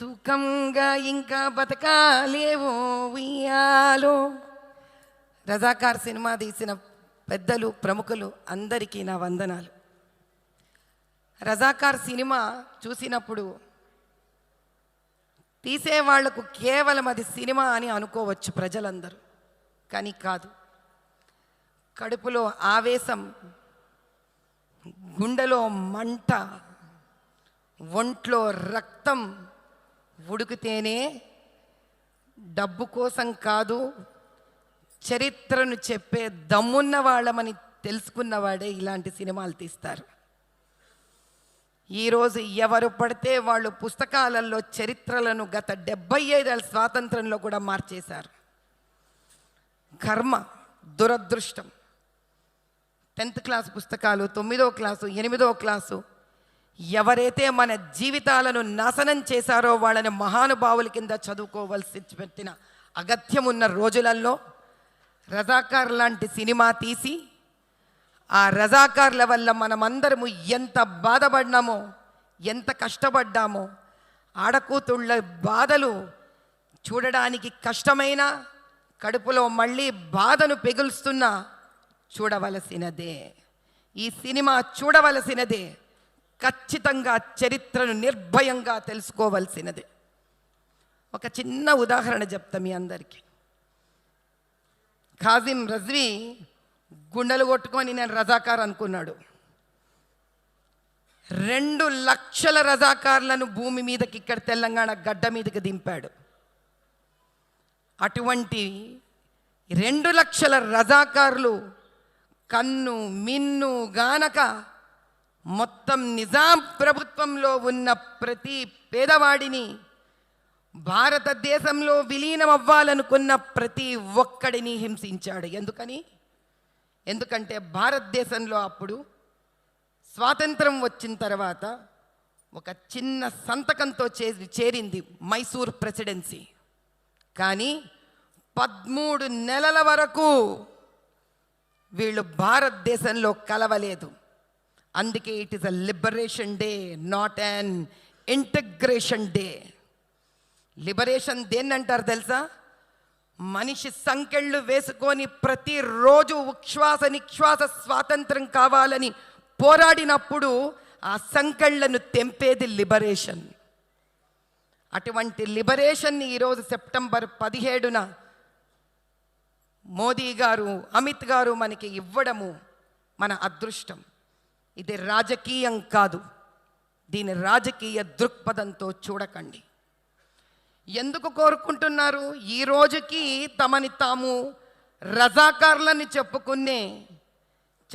సుఖంగా ఇంకా బతకాలేవో ఉయ్యాలో. రజాకార్ సినిమా తీసిన పెద్దలు ప్రముఖులు అందరికీ నా వందనాలు. రజాకార్ సినిమా చూసినప్పుడు తీసేవాళ్ళకు కేవలం అది సినిమా అని అనుకోవచ్చు ప్రజలందరూ కానీ కాదు. కడుపులో ఆవేశం గుండెలో మంట ఒంట్లో రక్తం ఉడికితేనే డబ్బు కోసం కాదు చరిత్రను చెప్పే దమ్మున్న వాళ్ళమని తెలుసుకున్నవాడే ఇలాంటి సినిమాలు తీస్తారు. ఈరోజు ఎవరు పడితే వాళ్ళు పుస్తకాలలో చరిత్రలను గత డెబ్బై ఐదేళ్ళ స్వాతంత్రంలో కూడా మార్చేశారు. కర్మ దురదృష్టం. టెన్త్ క్లాస్ పుస్తకాలు తొమ్మిదో క్లాసు ఎనిమిదో క్లాసు ఎవరైతే మన జీవితాలను నాశనం చేశారో వాళ్ళని మహానుభావుల కింద చదువుకోవలసి పెట్టిన అగత్యం ఉన్న రోజులలో రజాకార్ లాంటి సినిమా తీసి ఆ రజాకార్ల వల్ల మనమందరము ఎంత బాధపడ్డామో ఎంత కష్టపడ్డామో ఆడకూతుళ్ళ బాధలు చూడడానికి కష్టమైన కడుపులో మళ్ళీ బాధను పెగులుస్తున్నా చూడవలసినదే. ఈ సినిమా చూడవలసినదే. ఖచ్చితంగా చరిత్రను నిర్భయంగా తెలుసుకోవలసినది. ఒక చిన్న ఉదాహరణ చెప్తా మీ అందరికీ. ఖాజిం రజ్వీ గుండెలు కొట్టుకొని నేను రజాకార్ అనుకున్నాడు. రెండు లక్షల రజాకార్లను భూమి మీదకి ఇక్కడ తెలంగాణ గడ్డ మీదకి దింపాడు. అటువంటి రెండు లక్షల రజాకారులు కన్ను మిన్ను గానక మొత్తం నిజాం ప్రభుత్వంలో ఉన్న ప్రతి పేదవాడిని భారతదేశంలో విలీనం అవ్వాలనుకున్న ప్రతి ఒక్కడిని హింసించాడు. ఎందుకని? ఎందుకంటే భారతదేశంలో అప్పుడు స్వాతంత్రం వచ్చిన తర్వాత ఒక చిన్న సంతకంతో చే చేరింది మైసూర్ ప్రెసిడెన్సీ. కానీ పదమూడు నెలల వరకు వీళ్ళు భారతదేశంలో కలవలేదు. అందుకే it is a liberation day not an integration day liberation దేన్నంటారు తెలుసా? మనిషి సంకెళ్ళు వేసుకొని ప్రతిరోజు ఉచ్ఛ్వాస నిశ్వాస స్వాతంత్రం కావాలని పోరాడినప్పుడు ఆ సంకెళ్ళను తెంపేది లిబరేషన్ అటువంటి లిబరేషన్ని ఈరోజు సెప్టెంబర్ పదిహేడున మోదీ గారు అమిత్ గారు మనకి ఇవ్వడము మన అదృష్టం. ఇది రాజకీయం కాదు. దీని రాజకీయ దృక్పథంతో చూడకండి. ఎందుకు కోరుకుంటున్నారు? ఈ రోజుకి తమని తాము రజాకార్లని చెప్పుకునే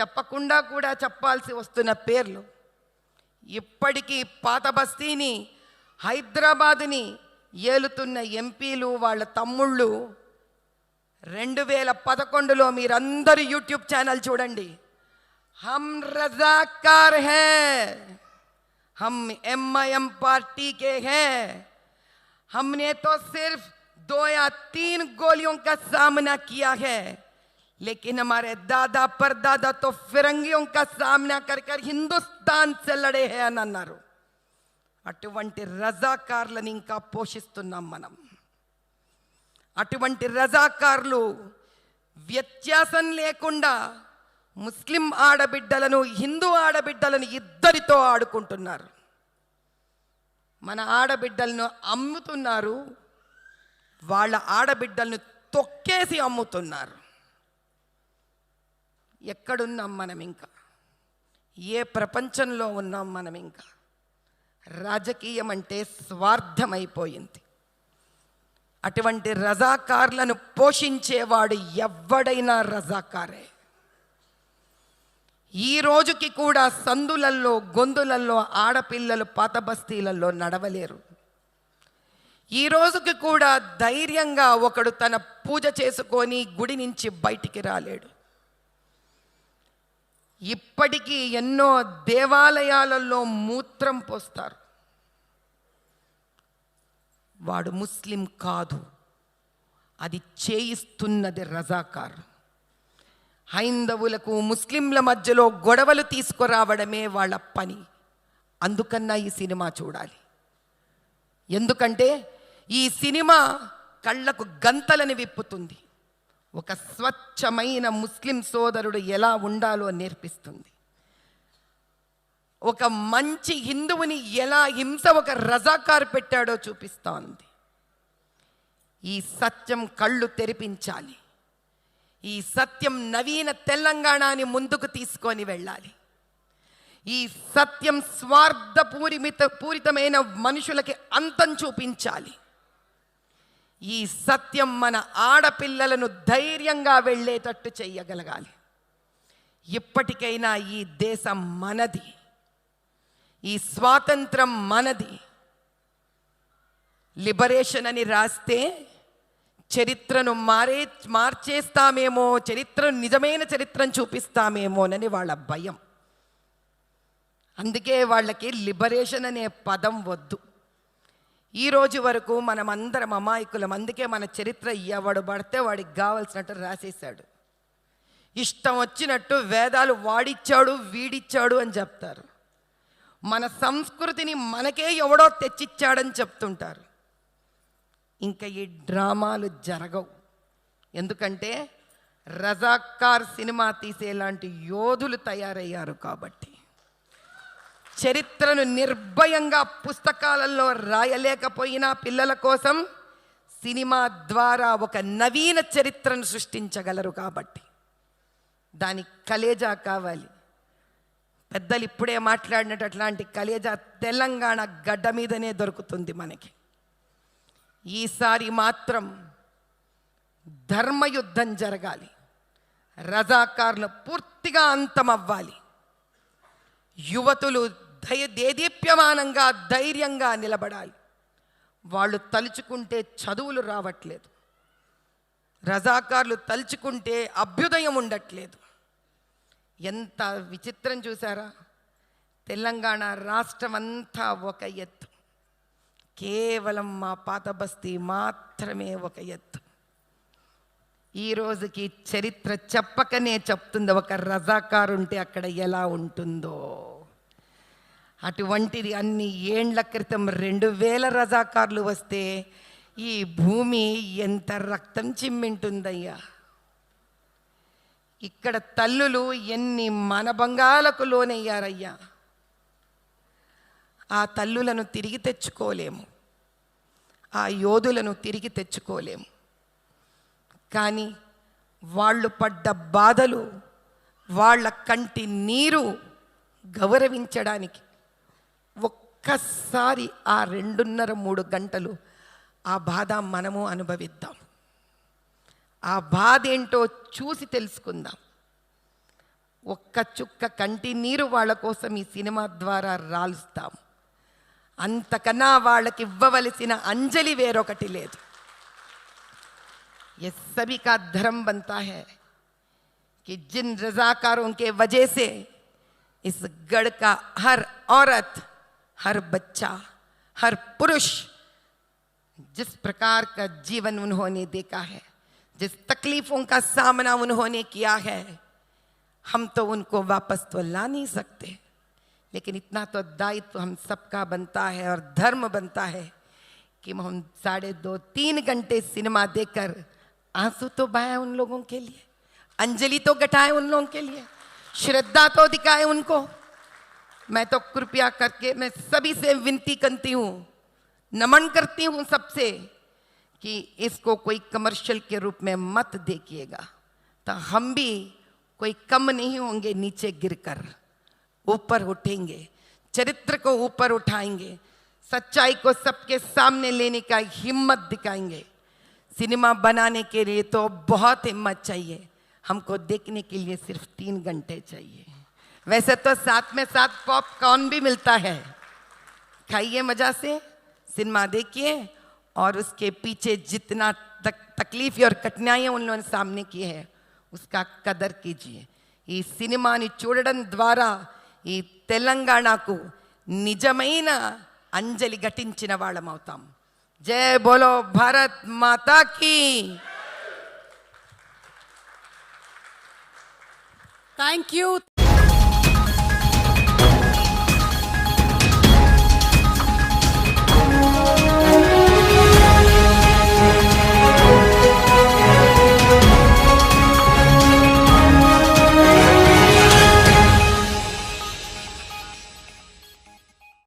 చెప్పకుండా కూడా చెప్పాల్సి వస్తున్న పేర్లు. ఇప్పటికీ పాత బస్తీని హైదరాబాదుని ఏలుతున్న ఎంపీలు వాళ్ళ తమ్ముళ్ళు రెండు వేల పదకొండులో మీరందరూ యూట్యూబ్ ఛానల్ చూడండి. హమ్ రజాకార్ హే हम एम पार्टी के हैं हमने तो सिर्फ दो या तीन गोलियों का सामना किया है लेकिन हमारे दादा परदादा तो फिरंगियों का सामना कर कर हिंदुस्तान से लड़े हैं అని అన్నారు అటువంటి రజాకార్లను ఇంకా పోషిస్తున్నాం మనం అటువంటి రజాకార్లు వ్యత్యాసం లేకుండా ముస్లిం ఆడబిడ్డలను హిందూ ఆడబిడ్డలను ఇద్దరితో ఆడుకుంటున్నారు. మన ఆడబిడ్డలను అమ్ముతున్నారు. వాళ్ళ ఆడబిడ్డలను తొక్కేసి అమ్ముతున్నారు. ఎక్కడున్నాం మనం ఇంకా? ఏ ప్రపంచంలో ఉన్నాం మనం ఇంకా? రాజకీయం అంటే స్వార్థమైపోయింది. అటువంటి రజాకార్లను పోషించేవాడు ఎవ్వడైనా రజాకారే. ఈ రోజుకి కూడా సందులల్లో గొంతులల్లో ఆడపిల్లలు పాత బస్తీలలో నడవలేరు. ఈ రోజుకి కూడా ధైర్యంగా ఒకడు తన పూజ చేసుకొని గుడి నుంచి బయటికి రాలేడు. ఇప్పటికీ ఎన్నో దేవాలయాలలో మూత్రం పోస్తారు. వాడు ముస్లిం కాదు. అది చేయిస్తున్నది రజాకారు. హైందవులకు ముస్లింల మధ్యలో గొడవలు తీసుకురావడమే వాళ్ళ పని. అందుకన్నా ఈ సినిమా చూడాలి. ఎందుకంటే ఈ సినిమా కళ్ళకు గంతలని విప్పుతుంది. ఒక స్వచ్ఛమైన ముస్లిం సోదరుడు ఎలా ఉండాలో నేర్పిస్తుంది. ఒక మంచి హిందువుని ఎలా హింస ఒక రజాకారు పెట్టాడో చూపిస్తోంది. ఈ సత్యం కళ్ళు తెరిపించాలి. ఈ సత్యం నవీన తెలంగాణని ముందుకు తీసుకొని వెళ్ళాలి. ఈ సత్యం స్వార్థపూరిమిత పూరితమైన మనుషులకి అంతం చూపించాలి. ఈ సత్యం మన ఆడపిల్లలను ధైర్యంగా వెళ్ళేటట్టు చెయ్యగలగాలి. ఇప్పటికైనా ఈ దేశం మనది. ఈ స్వాతంత్రం మనది. లిబరేషన్ అని రాస్తే చరిత్రను మారే మార్చేస్తామేమో చరిత్రను నిజమైన చరిత్రను చూపిస్తామేమోనని వాళ్ళ భయం. అందుకే వాళ్ళకి లిబరేషన్ అనే పదం వద్దు. ఈ రోజు వరకు మనం అందరం అమాయకులం అందుకే మన చరిత్ర ఎవడు పడితే వాడికి కావలసినట్టు రాసేశాడు. ఇష్టం వచ్చినట్టు వేదాలు వాడిచ్చాడు వీడిచ్చాడు అని చెప్తారు. మన సంస్కృతిని మనకే ఎవడో తెచ్చిచ్చాడని చెప్తుంటారు. ఇంకా ఈ డ్రామాలు జరగవు. ఎందుకంటే రజాకార్ సినిమా తీసేలాంటి యోధులు తయారయ్యారు కాబట్టి. చరిత్రను నిర్భయంగా పుస్తకాలలో రాయలేకపోయినా పిల్లల కోసం సినిమా ద్వారా ఒక నవీన చరిత్రను సృష్టించగలరు కాబట్టి. దానికి కలేజా కావాలి. పెద్దలు ఇప్పుడే మాట్లాడినట్టు అట్లాంటి కలేజా తెలంగాణ గడ్డ మీదనే దొరుకుతుంది మనకి. ఈసారి మాత్రం ధర్మయుద్ధం జరగాలి. రజాకారులు పూర్తిగా అంతమవ్వాలి. యువతులు దయ దేదీప్యమానంగా ధైర్యంగా నిలబడాలి. వాళ్ళు తలుచుకుంటే చదువులు రావట్లేదు. రజాకారులు తలుచుకుంటే అభ్యుదయం ఉండట్లేదు. ఎంత విచిత్రం చూసారా? తెలంగాణ రాష్ట్రం అంతా ఒక ఎత్తు. కేవలం మా పాత బస్తీ మాత్రమే ఒక ఎత్తు. ఈ రోజుకి చరిత్ర చెప్పకనే చెప్తుంది ఒక రజాకారు ఉంటే అక్కడ ఎలా ఉంటుందో. అటువంటిది అన్ని ఏండ్ల క్రితం రెండు వేల రజాకారులు వస్తే ఈ భూమి ఎంత రక్తం చిమ్మింటుందయ్యా. ఇక్కడ తల్లులు ఎన్ని మనభంగాలకు లోనయ్యారయ్యా. ఆ తల్లులను తిరిగి తెచ్చుకోలేము. ఆ యోధులను తిరిగి తెచ్చుకోలేము. కానీ వాళ్ళు పడ్డ బాధలు వాళ్ళ కంటి నీరు గౌరవించడానికి ఒక్కసారి ఆ రెండున్నర మూడు గంటలు ఆ బాధ మనము అనుభవిద్దాం. ఆ బాధ ఏంటో చూసి తెలుసుకుందాం. ఒక్క చుక్క కంటి నీరు వాళ్ళ కోసం ఈ సినిమా ద్వారా రాలుస్తాం. అంతకన్నా వాళ్ళకి ఇవ్వవలసిన అంజలి వేరొకటి లేదు ये सभी का धर्म बनता है कि जिन रजाकारों के वजह से इस गढ़ का हर औरत हर बच्चा हर पुरुष जिस प्रकार का जीवन उन्होंने देखा है जिस तकलीफों का सामना उन्होंने किया है हम तो उनको वापस तो ला नहीं सकते लेकिन इतना तो दायित्व हम सबका बनता है और धर्म बनता है कि हम साढ़े दो, तीन घंटे सिनेमा देकर आँसू तो बहाए उन लोगों के लिए, अंजलि तो घटाए उन लोगों के लिए, श्रद्धा तो दिखाए उनको। मैं तो कृपया करके, मैं सभी से विनती करती हूँ, नमन करती हूँ सबसे कि इसको कोई कमर्शियल के रूप में मत देखिएगा। तो हम भी कोई कम नहीं होंगे नीचे गिरकर। ऊपर उठेंगे चरित्र को ऊपर उठाएंगे सच्चाई को सबके सामने लेने का हिम्मत दिखाएंगे सिनेमा बनाने के लिए तो बहुत हिम्मत चाहिए हमको देखने के लिए सिर्फ तीन घंटे चाहिए वैसे तो साथ में साथ पॉपकॉर्न भी मिलता है खाइए मजा से सिनेमा देखिए और उसके पीछे जितना तक तकलीफ और कठिनाइयाँ उन लोगों ने सामने की है उसका कदर कीजिए ఈ సినిమాని చూడడం ద్వారా ఈ తెలంగాణకు నిజమైన అంజలి ఘటించిన వాళ్ళం అవుతాం. జయ బోలో భారత్ మాతాకి థ్యాంక్ యూ